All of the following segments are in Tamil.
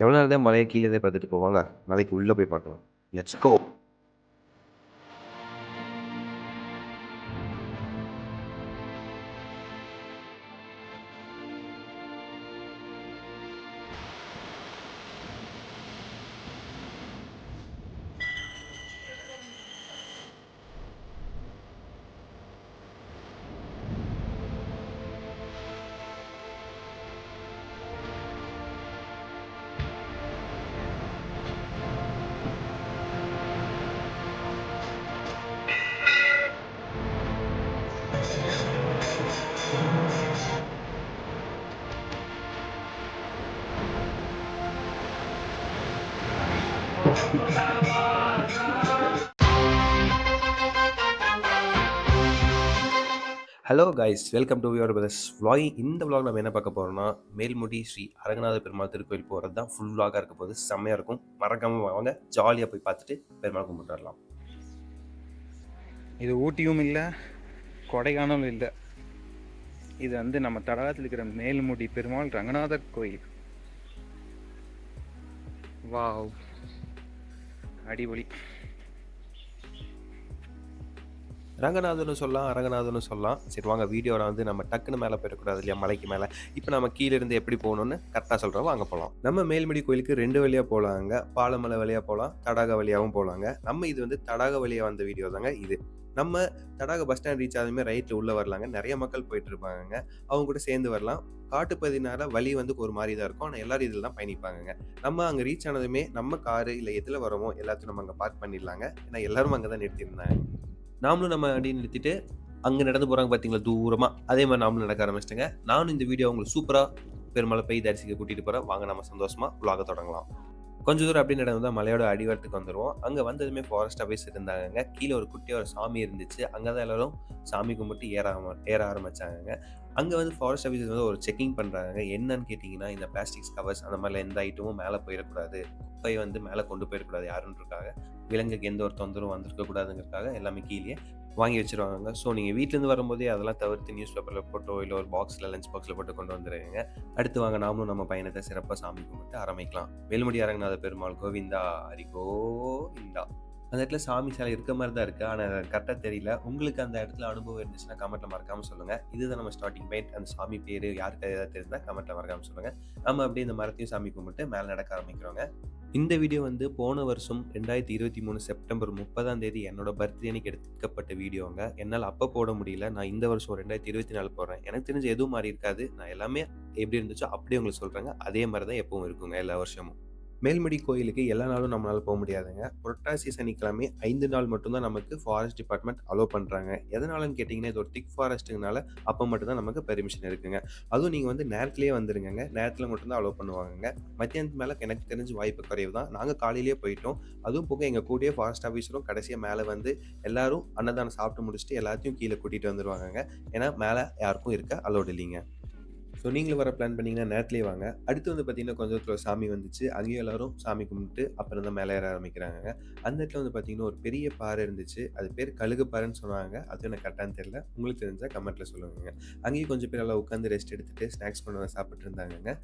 எவ்வளோ நேரம் தான் மலையை கீழே பார்த்துட்டு போவாங்க மலைக்கு உள்ளே போய் பார்க்கலாம். Let's go hello guys welcome to your brothers vlog இந்த விலாக் நம்ம என்ன பார்க்க போகிறோம்னா மேல்முடி ஸ்ரீ அரங்கநாத பெருமாள் திருக்கோயில் போகிறது தான் ஃபுல் vlog-ஆ இருக்க போது செம்மையாக இருக்கும். மறக்காமல் வாங்க. ஜாலியாக போய் பார்த்துட்டு பெருமாள் கும்பிட்டு வரலாம். இது ஊட்டியும் இல்லை கொடைக்கானலும் இல்லை. இது வந்து நம்ம தடாகத்தில் இருக்கிற மேல்முடி பெருமாள் ரங்கநாதர் கோயில். வாவ். அடிபொலி. ரங்கநாதனும் சொல்லலாம் அரங்கநாதனும் சொல்லலாம். சரி வாங்க வீடியோவில் வந்து நம்ம டக்குன்னு மேலே போயிடக்கூடாது இல்லையா மலைக்கு மேலே. இப்போ நம்ம கீழே இருந்து எப்படி போகணும்னு கரெக்டாக சொல்கிறோம் வாங்க போகலாம். நம்ம மேல்மடி கோயிலுக்கு ரெண்டு வழியாக போகலாங்க பாலமலை வழியாக போகலாம் தடாக வழியாகவும் போகலாங்க நம்ம இது வந்து தடாக வழியாக வந்த வீடியோ தாங்க இது. நம்ம தடாக பஸ் ஸ்டாண்ட் ரீச் ஆகுதுமே ரைட்டில் உள்ளே வரலாங்க. நிறைய மக்கள் போயிட்டு இருப்பாங்க அவங்க கூட சேர்ந்து வரலாம். காட்டுப்பதினால வழி வந்து ஒரு மாதிரி தான் இருக்கும். ஆனால் எல்லாரும் இதில் தான் பயணிப்பாங்க நம்ம அங்கே ரீச் ஆனதுமே நம்ம காரு இல்லை எதில் வரோமோ எல்லாத்தையும் நம்ம அங்கே பார்க் பண்ணிடலாங்க. ஏன்னா எல்லாரும் அங்கே தான் நிறுத்தியிருந்தாங்க. நாமளும் நம்ம அடி நிறுத்திட்டு அங்கே நடந்து போகிறாங்க பார்த்தீங்களா தூரமாக அதே மாதிரி நாமளும் நடக்க ஆரம்பிச்சிட்டேங்க. நானும் இந்த வீடியோ உங்களுக்கு சூப்பராக பெருமளை பெய் தரிசிக்க கூட்டிகிட்டு போகிறேன் வாங்க நம்ம சந்தோஷமாக உலாக தொடங்கலாம். கொஞ்ச தூரம் அப்படி நடந்து தான் மலையோட அடிவாரத்துக்கு வந்துடுவோம் அங்கே வந்ததுமே ஃபாரஸ்ட் ஆஃபீஸ் இருந்தாங்க கீழே ஒரு குட்டியாக ஒரு சாமி இருந்துச்சு. அங்கே தான் எல்லாரும் சாமி கும்பிட்டு ஏற ஏற ஆரம்பிச்சாங்க அங்கே வந்து ஃபாரஸ்ட் ஆஃபீஸர் வந்து ஒரு செக்கிங் பண்ணுறாங்க என்னன்னு கேட்டிங்கன்னா இந்த பிளாஸ்டிக்ஸ் கவர்ஸ் அந்த மாதிரிலாம் எந்த ஐட்டமும் மேலே போயிடக்கூடாது. குப்பை வந்து மேலே கொண்டு போயிடக்கூடாது யாருன்றக்காக விலங்குக்கு எந்த ஒரு தொந்தரவும் வந்திருக்கக்கூடாதுங்கிறதுக்காக எல்லாமே கீழே வாங்கி வச்சிருவாங்க ஸோ நீங்கள் வீட்டிலேருந்து வரும்போதே அதெல்லாம் தவிர்த்து நியூஸ் பேப்பரில் போட்டோ இல்லை ஒரு பாக்ஸில் லஞ்ச் பாக்ஸில் போட்டு கொண்டு வந்துடுங்க அடுத்து வாங்க நாமளும் நம்ம பயணத்தை சிறப்பாக சாமி கும்பிட்டு ஆரம்பிக்கலாம். வேலுமடி அரங்கநாத பெருமாள் கோவிந்தா ஹரிகோவிந்தா. அந்த இடத்துல சாமி சிலை இருக்க மாதிரி தான் இருக்குது ஆனால் கரெக்டாக தெரியல. உங்களுக்கு அந்த இடத்துல அனுபவம் இருந்துச்சுன்னா கமெண்ட்டில் மறக்காமல் சொல்லுங்கள் இதுதான் நம்ம ஸ்டார்டிங் பாயிண்ட் அந்த சாமி பேர் யாருக்கு ஏதாவது தெரிந்தால் கமெண்ட்டில் மறக்காமல் சொல்லுங்கள் நம்ம அப்படியே இந்த மரத்தையும் சாமி கும்பிட்டு மேலே நடக்க ஆரம்பிக்கிறோங்க. இந்த வீடியோ வந்து போன வருஷம் ரெண்டாயிரத்தி இருபத்தி மூணு செப்டம்பர் முப்பதாம் தேதி என்னோட பர்த்டே அன்னைக்கு எடுக்கப்பட்ட வீடியோங்க என்னால் அப்போ போட முடியல. நான் இந்த வருஷம் ரெண்டாயிரத்தி இருபத்தி நாலு போடுறேன். எனக்கு தெரிஞ்சு எதுவும் மாறி இருக்காது. நான் எல்லாமே எப்படி இருந்துச்சோ அப்படியே உங்களுக்கு சொல்கிறேங்க அதே மாதிரி தான் எப்பவும் இருக்குங்க எல்லா வருஷமும். மேல்மடி கோயிலுக்கு எல்லா நாளும் நம்மளால் போக முடியாதுங்க. புரட்டாசி சனிக்கிழமை ஐந்து நாள் மட்டும்தான் நமக்கு ஃபாரஸ்ட் டிபார்ட்மெண்ட் அலோவ் பண்ணுறாங்க எதனாலன்னு கேட்டிங்கன்னா இது ஒரு திக் ஃபாரஸ்ட்டுனால அப்போ மட்டும்தான் நமக்கு பெர்மிஷன் இருக்குங்க. அதுவும் நீங்கள் வந்து நேரத்துலேயே வந்துருங்க நேரத்தில் மட்டும்தான் அலோவ் பண்ணுவாங்கங்க. மத்தியானத்து மேலே எனக்கு தெரிஞ்சு வாய்ப்பு குறைவு தான் நாங்கள் காலையிலேயே போயிட்டோம். அதுவும் போக எங்கள் கூடயே ஃபாரஸ்ட் ஆஃபீஸரும் கடைசியாக மேலே வந்து எல்லாரும் அன்னதானம் சாப்பிட்டு முடிச்சுட்டு எல்லாத்தையும் கீழே கூட்டிகிட்டு வந்துடுவாங்க ஏன்னா மேலே யாருக்கும் இருக்க அலோடு இல்லைங்க. ஸோ நீங்களும் வர பிளான் பண்ணிங்கன்னா நேரத்துலேயே வாங்க. அடுத்து வந்து பார்த்தீங்கன்னா கொஞ்சம் தூரத்தில் சாமி வந்துச்சு. அங்கேயும் எல்லாரும் சாமி கும்பிட்டு அப்புறம் தான் மேலே ஏற ஆரம்பிக்கிறாங்க அந்த இடத்துல வந்து பார்த்தீங்கன்னா ஒரு பெரிய பாறை இருந்துச்சு. அது பேர் கழுகு பாறைன்னு சொன்னாங்க. அது எனக்கு கரெக்டானு தெரியல. உங்களுக்கு தெரிஞ்சால் கமெண்ட்டில் சொல்லுவாங்க அங்கேயும் கொஞ்சம் பேர் எல்லாம் உட்காந்து ரெஸ்ட் எடுத்துட்டு ஸ்நாக்ஸ் பண்ணுவாங்க சாப்பிட்டு இருந்தாங்க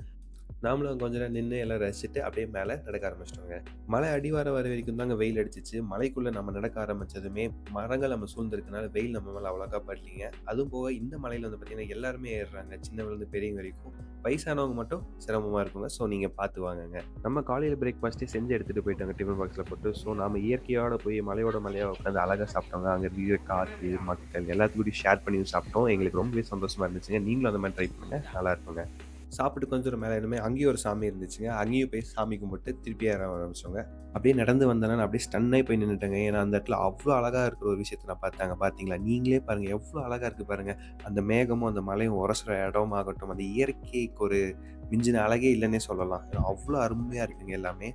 நாமளும் கொஞ்ச நேரம் நின்று எல்லாம் ரசிச்சுட்டு அப்படியே மேலே நடக்க ஆரம்பிச்சிட்டோங்க. மலை அடிவாரம் வர வரைக்கும் தாங்க வெயில் அடிச்சிச்சு. மலைக்குள்ளே நம்ம நடக்க ஆரம்பித்ததுமே மரங்கள் நம்ம சூழ்ந்திருக்கனால வெயில் நம்ம மேலே அவ்வளோக்கா படலிங்க. அதுவும் போக இந்த மலையில் வந்து பார்த்தீங்கன்னா எல்லாருமே ஏறுறாங்க. சின்னவங்கலேருந்து பெரியவங்க வரைக்கும். வயசானவங்க மட்டும் சிரமமாக இருக்குங்க. ஸோ நீங்கள் பார்த்து வாங்குங்க. நம்ம காலையில் பிரேக்ஃபாஸ்ட்டே செஞ்சு எடுத்துகிட்டு போயிட்டாங்க டிஃபன் பாக்ஸில் போட்டு ஸோ நம்ம இயற்கையோட போய் மலையோட மலையாக உட்காந்து அழகாக சாப்பிட்டோங்க. அங்கே இருக்கிற காற்று மக்கள் எல்லாத்துக்கூடயும் ஷேர் பண்ணி சாப்பிட்டோம். எங்களுக்கு ரொம்பவே சந்தோஷமாக இருந்துச்சுங்க. நீங்களும் அந்த மாதிரி ட்ரை பண்ணுங்க. நல்லா இருக்குங்க. சாப்பிட்டு கொஞ்சம் மேலே இனிமே அங்கேயும் ஒரு சாமி இருந்துச்சுங்க. அங்கேயும் போய் சாமி கும்பிட்டு திருப்பி ஏற ஆரம்பிச்சோங்க. அப்படியே நடந்து வந்தேன்னா நான் அப்படியே ஸ்டன்னாகி போய் நின்றுட்டேங்க ஏன்னா அந்த இடத்துல அவ்வளோ அழகாக இருக்கிற ஒரு விஷயத்தை நான் பார்த்தாங்க. பார்த்தீங்களா நீங்களே பாருங்கள் எவ்வளோ அழகாக இருக்குது பாருங்கள் அந்த மேகமும் அந்த மலையும் உரசுற இடமாகட்டும் அந்த இயற்கைக்கு ஒரு மிஞ்சின அழகே இல்லைன்னே சொல்லலாம். அவ்வளோ அருமையாக இருக்குங்க எல்லாமே.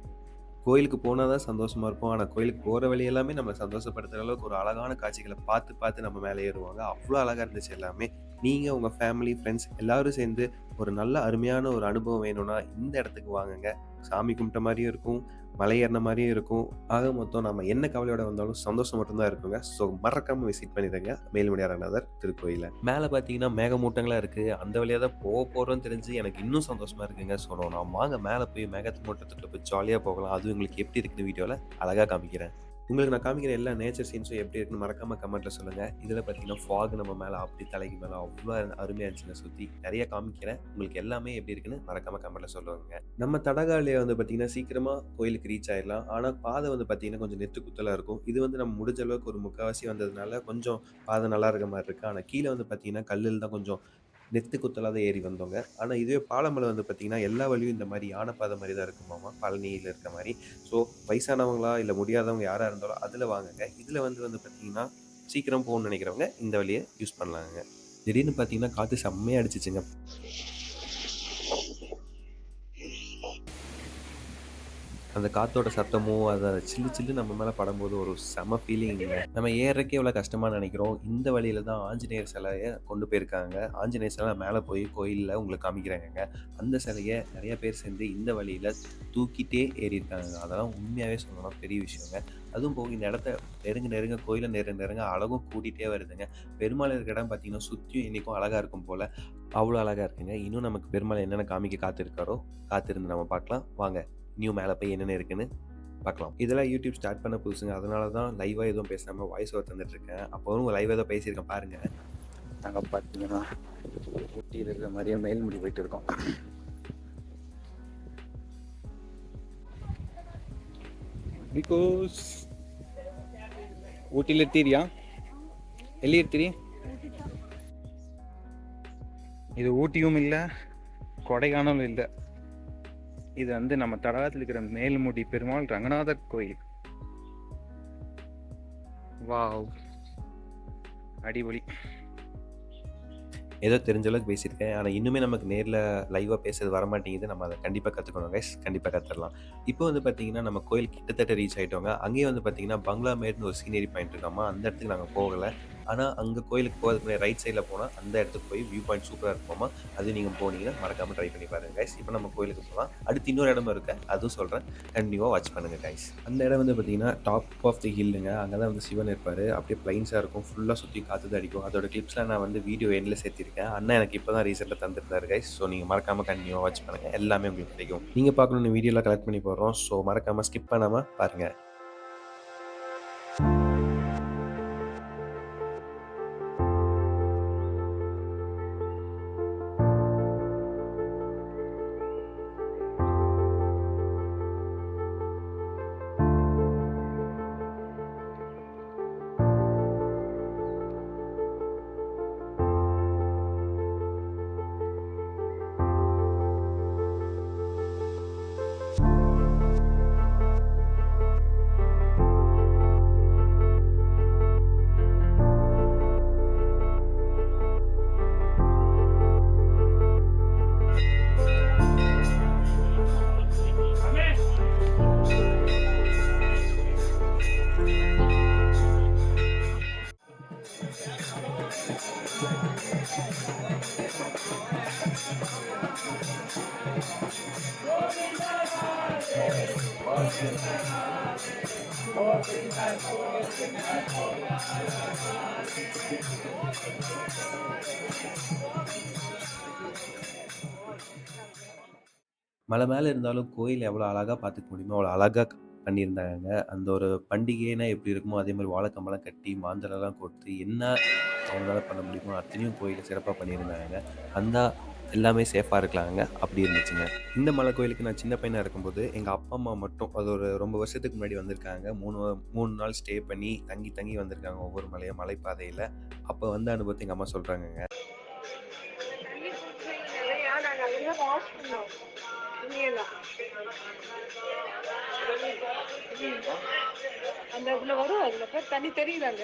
கோயிலுக்கு போனால் தான் சந்தோஷமாக இருப்போம். ஆனால் கோயிலுக்கு போகிற வழி எல்லாமே நம்ம சந்தோஷப்படுத்துகிற அளவுக்கு ஒரு அழகான காட்சிகளை பார்த்து பார்த்து நம்ம மேலே ஏறுவாங்க. அவ்வளோ அழகாக இருந்துச்சு எல்லாமே. நீங்கள் உங்கள் ஃபேமிலி ஃப்ரெண்ட்ஸ் எல்லோரும் சேர்ந்து ஒரு நல்ல அருமையான ஒரு அனுபவம் வேணும்னா இந்த இடத்துக்கு வாங்குங்க. சாமி கும்பிட்ட மாதிரியும் இருக்கும் மலை ஏறின மாதிரியும் இருக்கும். ஆக மொத்தம் நம்ம என்ன கவலையோட வந்தாலும் சந்தோஷம் மட்டும்தான் இருக்குங்க. ஸோ மறக்காம விசிட் பண்ணிடுங்க. மேல்மடியாரநாதர் திருக்கோயில மேலே பார்த்தீங்கன்னா மேகமூட்டங்களாக இருக்குது அந்த வழியாக தான் போக போகிறோன்னு தெரிஞ்சு எனக்கு இன்னும் சந்தோஷமா இருக்குங்க. ஸோ நான் வாங்க மேலே போய் மேகத்து மூட்டத்துக்குள்ள போய் ஜாலியாக போகலாம். அதுவும் உங்களுக்கு எப்படி இருக்குன்னு வீடியோவில் அழகாக காமிக்கிறேன். உங்களுக்கு நான் காமிக்கிற எல்லா நேச்சர் சீன்ஸும் எப்படி இருக்குன்னு மறக்காம கமெண்ட்ல சொல்லுங்க. இதில் பார்த்தீங்கன்னா ஃபாக் நம்ம மேலே அப்படி தலைக்கு மேலே அவ்வளோ அருமையாக இருந்துச்சுங்க சுற்றி நிறைய காமிக்கிறேன். உங்களுக்கு எல்லாமே எப்படி இருக்குன்னு மறக்காம கமெண்ட்ல சொல்லுவாங்க. நம்ம தடகாலியை வந்து பார்த்தீங்கன்னா சீக்கிரமாக கோயிலுக்கு ரீச் ஆயிடலாம். ஆனால் பாதை வந்து பார்த்தீங்கன்னா கொஞ்சம் நெத்து குத்தலாக இருக்கும். இது வந்து நம்ம முடிஞ்ச அளவுக்கு ஒரு முக்கால்வாசி வந்ததுனால கொஞ்சம் பாதை நல்லா இருக்க மாதிரி இருக்கு. ஆனால் கீழே வந்து பார்த்தீங்கன்னா கல்லில் தான் கொஞ்சம் நெத்து குத்தலாத ஏறி வந்தோங்க ஆனால் இதுவே பாலமலை வந்து பார்த்தீங்கன்னா எல்லா வழியும் இந்த மாதிரி யானைப்பாதை மாதிரி தான் இருக்குமாமா பழனியில் இருக்க மாதிரி. ஸோ வயசானவங்களா இல்லை முடியாதவங்க யாராக இருந்தாலும் அதில் வாங்குங்க. இதில் வந்து வந்து பார்த்தீங்கன்னா சீக்கிரம் போகணும்னு நினைக்கிறவங்க இந்த வழியை யூஸ் பண்ணலாங்க. திடீர்னு பார்த்தீங்கன்னா காற்று செம்மையாக அடிச்சிச்சுங்க. அந்த காத்தோட சத்தமும் அதை சில்லு சில்லு நம்ம மேலே படும்போது ஒரு செம ஃபீலிங்குங்க நம்ம ஏறக்கே எவ்வளோ கஷ்டமாக நினைக்கிறோம். இந்த வழியில தான் ஆஞ்சநேயர் சிலையை கொண்டு போயிருக்காங்க. ஆஞ்சநேயர் சிலை மேலே போய் கோயிலில் உங்களுக்கு காமிக்கிறாங்க அந்த சிலையை நிறைய பேர் சேர்ந்து இந்த வழியில் தூக்கிட்டே ஏறியிருக்காங்க. அதெல்லாம் உண்மையாகவே சொல்லணும் பெரிய விஷயங்க. அதுவும் போக இந்த இடத்த நெருங்க நெருங்க கோயிலை நெருங்க நெருங்க அழகும் கூட்டிகிட்டே வருதுங்க. பெருமாள் இருக்கிற இடம் பார்த்தீங்கன்னா சுற்றியும் இன்றைக்கும் அழகாக இருக்கும் போல் அவ்வளோ அழகாக இருக்குங்க. இன்னும் நமக்கு பெருமாள் என்னென்ன காமிக்க காத்திருக்காரோ காத்திருந்து நம்ம பார்க்கலாம். வாங்க. நியூ மேலே போய் என்னென்ன இருக்குன்னு பார்க்கலாம். இதெல்லாம் யூடியூப் ஸ்டார்ட் பண்ண புதுசுங்க. அதனால தான் லைவாக எதுவும் பேசாமல் வாய்ஸ் ஓவர் தந்துட்டு இருக்கேன் அப்போவும் லைவாக ஏதோ பேசியிருக்கேன் பாருங்க. நாங்கள் பார்த்தீங்கன்னா ஊட்டியில் இருக்கிற மாதிரியே மேல்முடி போயிட்டு இருக்கோம். பிகாஸ் ஊட்டியில் எடுத்தீரியா எಲ್ಲಿ எடுத்தீரி இது ஊட்டியும் இல்லை கொடைக்கானலும் இல்லை. இது வந்து நம்ம தடாகத்தில் இருக்கிற மேல்முடி பெருமாள் ரங்கநாதர் கோயில். வாவ். அடிபொலி. ஏதோ தெரிஞ்ச அளவுக்கு பேசியிருக்கேன். ஆனால் இன்னுமே நமக்கு நேரில் லைவாக பேசுறது வர மாட்டேங்குது நம்ம அதை கண்டிப்பாக கற்றுக்கணும் கைஸ் கண்டிப்பாக கற்றுடலாம் இப்போ வந்து பார்த்தீங்கன்னா நம்ம கோயில் கிட்டத்தட்ட ரீச் ஆகிட்டோங்க அங்கேயே வந்து பார்த்தீங்கன்னா பங்களா மேட்னு ஒரு சீனரி பாயிண்ட் இருக்காமா அந்த இடத்துக்கு நாங்கள் போகலை. ஆனால் அங்கே கோயிலுக்கு போகிறதுக்கு ரைட் சைடில் போனால் அந்த இடத்துக்கு போய் வியூ பாயிண்ட் சூப்பராக இருக்குமா அது நீங்கள் போனீங்கன்னா மறக்காமல் ட்ரை பண்ணி பாருங்கள் கைஸ் இப்போ நம்ம கோயிலுக்கு போகலாம் அடுத்து இன்னொரு இடமும் இருக்கு. அதுவும் சொல்கிறேன் கண்டிப்பாக வாட்ச் பண்ணுங்கள் கைஸ் அந்த இடம் வந்து பார்த்தீங்கன்னா டாப் ஆஃப் தி ஹில்லுங்க அங்கே தான் வந்து சிவன் இருப்பார். அப்படியே பிளைன்ஸாக இருக்கும். ஃபுல்லாக சுற்றி காற்று தான் அடிக்கும். அதோட கிளிப்ஸ்லாம் நான் வந்து வீடியோ எண்டில் சேர்த்திருக்கேன். அண்ணா எனக்கு இப்போ தான் ரீசெண்டாக தந்துருந்தாரு கைஸ் ஸோ நீங்கள் மறக்காமல் கண்டிப்பாக வாட்ச் பண்ணுங்கள் எல்லாமே உங்களுக்கு கிடைக்கும். நீங்கள் பார்க்கணுன்னு வீடியோலாம் கலெக்ட் பண்ணி போடுறோம். ஸோ மறக்காமல் ஸ்கிப் பண்ணாமல் பாருங்கள் மலை மேலே இருந்தாலும் கோயில் எவ்வளோ அழகாக பார்த்துக்க முடியுமோ அவ்வளோ அழகாக பண்ணியிருந்தாங்க. அந்த ஒரு பண்டிகைனா எப்படி இருக்குமோ அதே மாதிரி வாழைக்கம்பெல்லாம் கட்டி மாந்தரெல்லாம் கொடுத்து என்ன அவங்களால பண்ண முடியுமோ அத்தனையும் கோயில் சிறப்பாக பண்ணியிருந்தாங்க. அந்த எல்லாமே சேஃபாக இருக்கலாங்க. அப்படி இருந்துச்சுங்க. இந்த மலை கோயிலுக்கு நான் சின்ன பையனாக இருக்கும்போது எங்கள் அப்பா அம்மா மட்டும் அது ஒரு ரொம்ப வருஷத்துக்கு முன்னாடி வந்திருக்காங்க. மூணு மூணு நாள் ஸ்டே பண்ணி தங்கி தங்கி வந்திருக்காங்க ஒவ்வொரு மலையும் மலைப்பாதையில். அப்போ வந்த அனுபவத்தை எங்கள் அம்மா சொல்கிறாங்கங்க அந்த இதுல வரும் அதுல பேர் தண்ணி தெரியுதாங்க?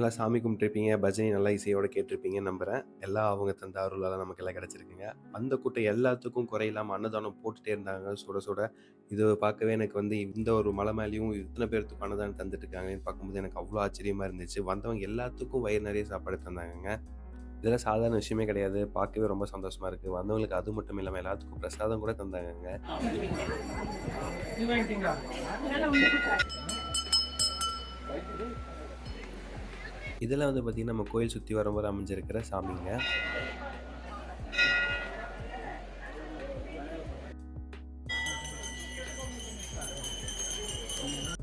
நல்லா சாமி கும்பிட்டுருப்பீங்க பஜனை நல்லா இசையோட கேட்டிருப்பீங்கன்னு நம்புகிறேன் எல்லாம் அவங்க தந்த அருளால் நமக்கு எல்லாம் கிடச்சிருக்குங்க. அந்த கூட்டம் எல்லாத்துக்கும் குறையில்லாமல் அன்னதானம் போட்டுகிட்டே இருந்தாங்க. சுட சுட இது பார்க்கவே எனக்கு வந்து இந்த ஒரு மலை மேலேயும் இத்தனை பேர்த்துக்கு அன்னதானம் தந்துட்டு இருக்காங்கன்னு பார்க்கும்போது எனக்கு அவ்வளோ ஆச்சரியமாக இருந்துச்சு. வந்தவங்க எல்லாத்துக்கும் வயிறு நிறைய சாப்பாடு தந்தாங்கங்க. இதெல்லாம் சாதாரண விஷயமே கிடையாது. பார்க்கவே ரொம்ப சந்தோஷமா இருக்குது வந்தவங்களுக்கு அது மட்டும் இல்லாமல் எல்லாத்துக்கும் பிரசாதம் கூட தந்தாங்க இதெல்லாம் வந்து பார்த்திங்கன்னா நம்ம கோயில் சுற்றி வரும்போது அமைஞ்சிருக்கிற சாமிங்க.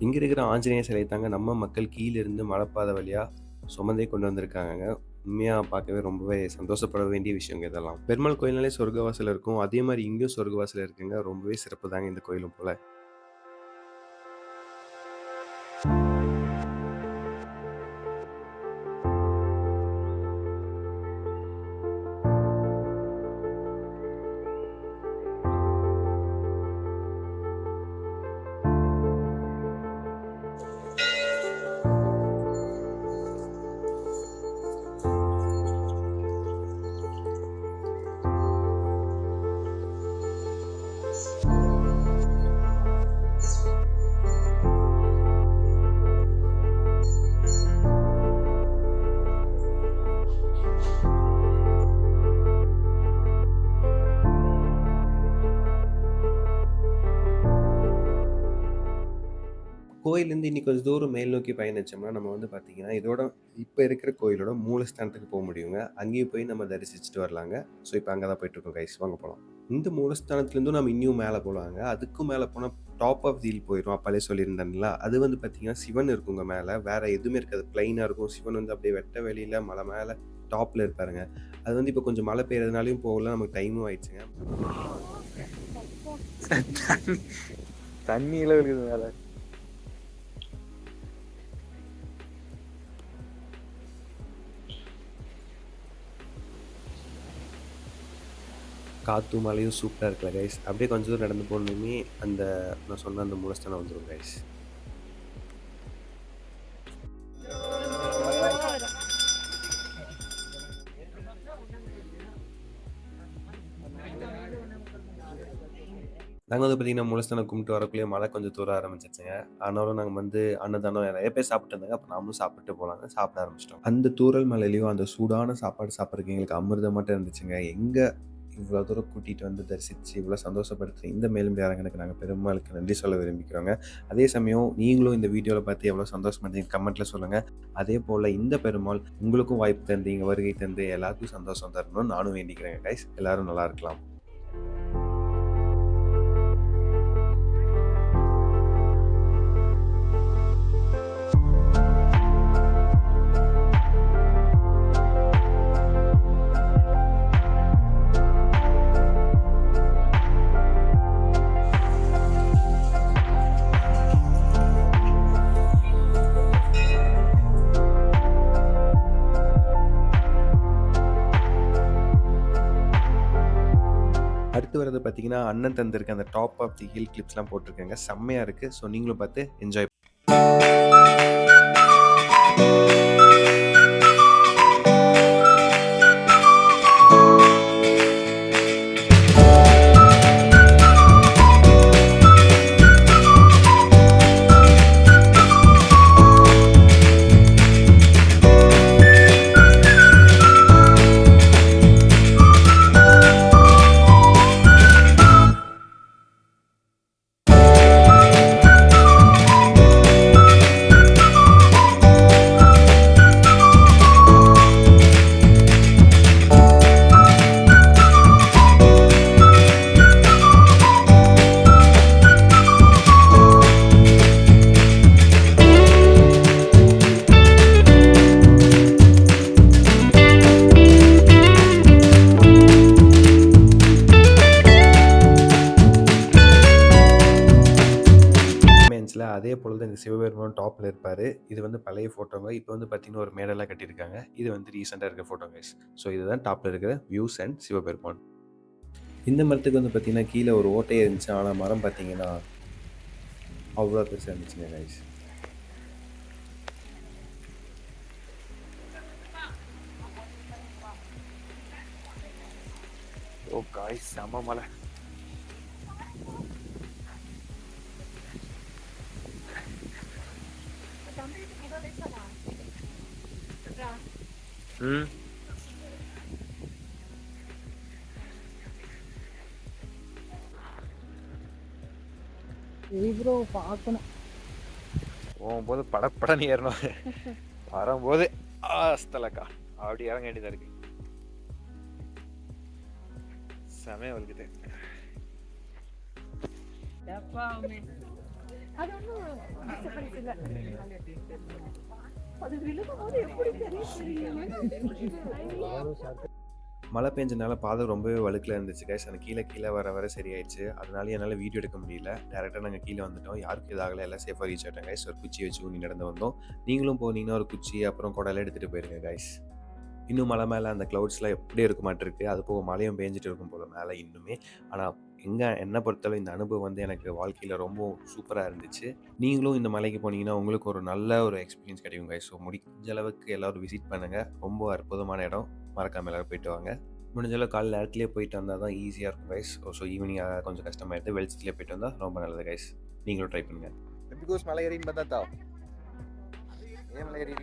இங்கே இருக்கிற ஆஞ்சநேய சிலை தாங்க நம்ம மக்கள் கீழே இருந்து மலைப்பாதை வழியாக சுமந்தே கொண்டு வந்திருக்காங்க உண்மையாக பார்க்கவே ரொம்பவே சந்தோஷப்பட வேண்டிய விஷயங்க இதெல்லாம். பெருமாள் கோயில்னாலே சொர்க்கவாசல் இருக்கும். அதே மாதிரி இங்கேயும் சொர்க்கவாசல் இருக்குங்க. ரொம்பவே சிறப்பு தாங்க இந்த கோயிலும் போல். கோயிலேருந்து இன்னி கொஞ்சம் தூரம் மேல் நோக்கி பயணிச்சோம்னா நம்ம வந்து பார்த்தீங்கன்னா இதோட இப்போ இருக்கிற கோயிலோட மூலஸ்தானத்துக்கு போக முடியுங்க அங்கேயும் போய் நம்ம தரிசிச்சுட்டு வரலாங்க ஸோ இப்போ அங்கே தான் போயிட்டுருக்கோம் கைஸ் வாங்க போகலாம் இந்த மூலஸ்தானத்துலேருந்தும் நம்ம இன்னும் மேலே போகலாங்க அதுக்கும் மேலே போனால் டாப் ஆஃப் தீல் போயிடும் அப்போலே சொல்லியிருந்தேன்ல. அது வந்து பார்த்தீங்கன்னா சிவன் இருக்குங்க மேலே. வேறு எதுவுமே இருக்காது. ப்ளைனாக இருக்கும். சிவன் வந்து அப்படியே வெட்ட வெளியில் மலை மேலே டாப்பில் இருப்பாருங்க. அது வந்து இப்போ கொஞ்சம் மழை பெய்யறதுனாலையும் போகல. நமக்கு டைமும் ஆயிடுச்சுங்க. தண்ணியில் இருக்குது மேலே. காற்றும் மழையும் சூப்பராக இருக்குல்ல கைஸ் அப்படியே கொஞ்சம் தூரம் நடந்து போகணுமே அந்த நான் சொன்ன அந்த மூலஸ்தானம் வந்துடும் கைஸ் நாங்கள் வந்து பார்த்தீங்கன்னா மூலஸ்தானம் கும்பிட்டு வரக்குள்ளேயே மழை கொஞ்சம் தூர ஆரம்பிச்சிருச்சுங்க. ஆனாலும் நாங்கள் வந்து அன்னதானம் நிறைய பேர் சாப்பிட்டு இருந்தாங்க. அப்போ நாமளும் சாப்பிட்டு போகலாங்க சாப்பிட ஆரம்பிச்சிட்டோம். அந்த தூரல் மலையிலையும் அந்த சூடான சாப்பாடு சாப்பிட்றதுக்கு எங்களுக்கு அமிர்தமாட்டம் இருந்துச்சுங்க. எங்கே இவ்வளோ தூரம் கூட்டிகிட்டு வந்து தரிசித்து இவ்வளோ சந்தோஷப்படுத்துகிற இந்த மேலும் அரங்கனுக்கு நாங்கள் பெருமாளுக்கு நன்றி சொல்ல விரும்பிக்கிறோங்க. அதே சமயம் நீங்களும் இந்த வீடியோவில் பார்த்து எவ்வளோ சந்தோஷப்படுறீங்க கமெண்ட்டில் சொல்லுங்கள் அதே போல் இந்த பெருமாள் உங்களுக்கும் வாய்ப்பு தந்து இங்கே வருகை தந்து எல்லாத்துக்கும் சந்தோஷம் தரணும்னு நானும் வேண்டிக்கிறேங்க. கைஸ் எல்லோரும் நல்லா இருக்கலாம். போகிறது பார்த்தீங்கன்னா அண்ணன் தந்திருக்க அந்த டாப் ஆஃப் தி ஹில் கிளிப்ஸ்லாம் போட்டிருக்காங்க. செம்மையாக இருக்குது ஸோ நீங்களும் பார்த்து என்ஜாய் பழைய ஃபோட்டோங்க இப்போ வந்து பார்த்தீங்கன்னா ஒரு மேடெல்லாம் கட்டியிருக்காங்க. இது வந்து ரீசெண்டாக இருக்க ஃபோட்டோ கைஸ் ஸோ இதுதான் டாப்பில் இருக்கிற வியூஸ் அண்ட் சிவபெருமான். இந்த மரத்துக்கு வந்து பார்த்தீங்கன்னா கீழே ஒரு ஓட்டையே இருந்துச்சு. ஆனால் மரம் பார்த்தீங்கன்னா அவ்வளோ பெருசாக இருந்துச்சுங்க கைஸ் ஓ காய் செம மலை ம் ப்ரோ பார்க்கணும் போகும்போது படப்படன்னு ஏறணும் வரும்போது ஆஸ்தலக்கா அப்படி இறங்க வேண்டியதா இருக்கு செமையா வலிக்குது அது ஒன்றும் மழை பெஞ்சனால பாதை ரொம்பவே வழுக்கில் இருந்துச்சு கைஸ் அந்த கீழே கீழே வர வர சரியாயிடுச்சு. அதனால என்னால் வீடியோ எடுக்க முடியல. டேரெக்டாக நாங்கள் கீழே வந்துட்டோம். யாருக்கும் இதாகல எல்லாம் சேஃபாக ரீச் ஆகிட்டோம் கைஸ் ஒரு குச்சி வச்சு ஊனி நடந்து வந்தோம். நீங்களும் போனீங்கன்னா ஒரு குச்சி அப்புறம் குடலை எடுத்துகிட்டு போயிருங்க கைஸ் இன்னும் மலை மேலே அந்த க்ளவுட்ஸ்லாம் எப்படி இருக்க மாட்டிருக்கு? அது போக மழையும் பேஞ்சிட்டு இருக்கும் போல் மேலே இன்னுமே. ஆனால் எங்கே என்னை பொறுத்தளவு இந்த அனுபவம் வந்து எனக்கு வாழ்க்கையில் ரொம்ப சூப்பராக இருந்துச்சு. நீங்களும் இந்த மலைக்கு போனீங்கன்னா உங்களுக்கு ஒரு நல்ல ஒரு எக்ஸ்பீரியன்ஸ் கிடைக்கும் கைஸ் ஸோ முடிஞ்ச அளவுக்கு எல்லோரும் விசிட் பண்ணுங்கள் ரொம்ப அற்புதமான இடம். மறக்காமல் எல்லோரும் போயிட்டு வாங்க. முடிஞ்ச அளவு காலைல நேரத்துலேயே போயிட்டு வந்தால் தான் ஈஸியாக இருக்கும் கைஸ் ஸோ ஈவினிங் கொஞ்சம் கஷ்டமாயிடுது வெளிச்சத்துலேயே போயிட்டு வந்தால் ரொம்ப நல்லது கைஸ் நீங்களும் ட்ரை பண்ணுங்கள் பிகாஸ் மலை ஏறின்னு பார்த்தா ஏன் மலை ஏறி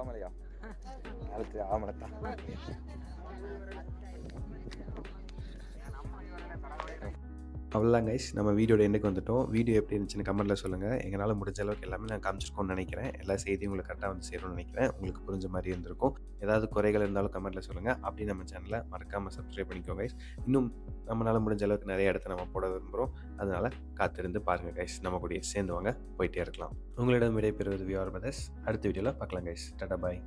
ஆமலையா அடுத்து ஆமலைத்தான் அவ்வளோதான் கைஸ் நம்ம வீடியோட எண்டுக்கு வந்துட்டோம். வீடியோ எப்படி இருந்துச்சுன்னு கமெண்ட்டில் சொல்லுங்கள் எங்களால் முடிஞ்ச அளவுக்கு எல்லாமே நான் காமிச்சிருக்கோம்னு நினைக்கிறேன். எல்லா செய்தியும் உங்களுக்கு கரெக்டாக வந்து சேரும்னு நினைக்கிறேன். உங்களுக்கு புரிஞ்ச மாதிரி இருந்திருக்கும். ஏதாவது குறைகள் இருந்தாலும் கமெண்ட்டில் சொல்லுங்கள் அப்படி நம்ம சேனலை மறக்காமல் சப்ஸ்கிரைப் பண்ணிக்கோங்க கைஸ் இன்னும் நம்மளால் முடிஞ்ச அளவுக்கு நிறைய இடத்த நம்ம போட விரும்புகிறோம் அதனால் காத்திருந்து பாருங்கள் கைஸ் நம்ம கூடிய சேர்ந்து வாங்க. போயிட்டே இருக்கலாம். உங்களிடம் விடைபெறுவது விஆர் பிரதர்ஸ் அடுத்த வீடியோவில் பார்க்கலாம் கைஸ் டாடா பாய்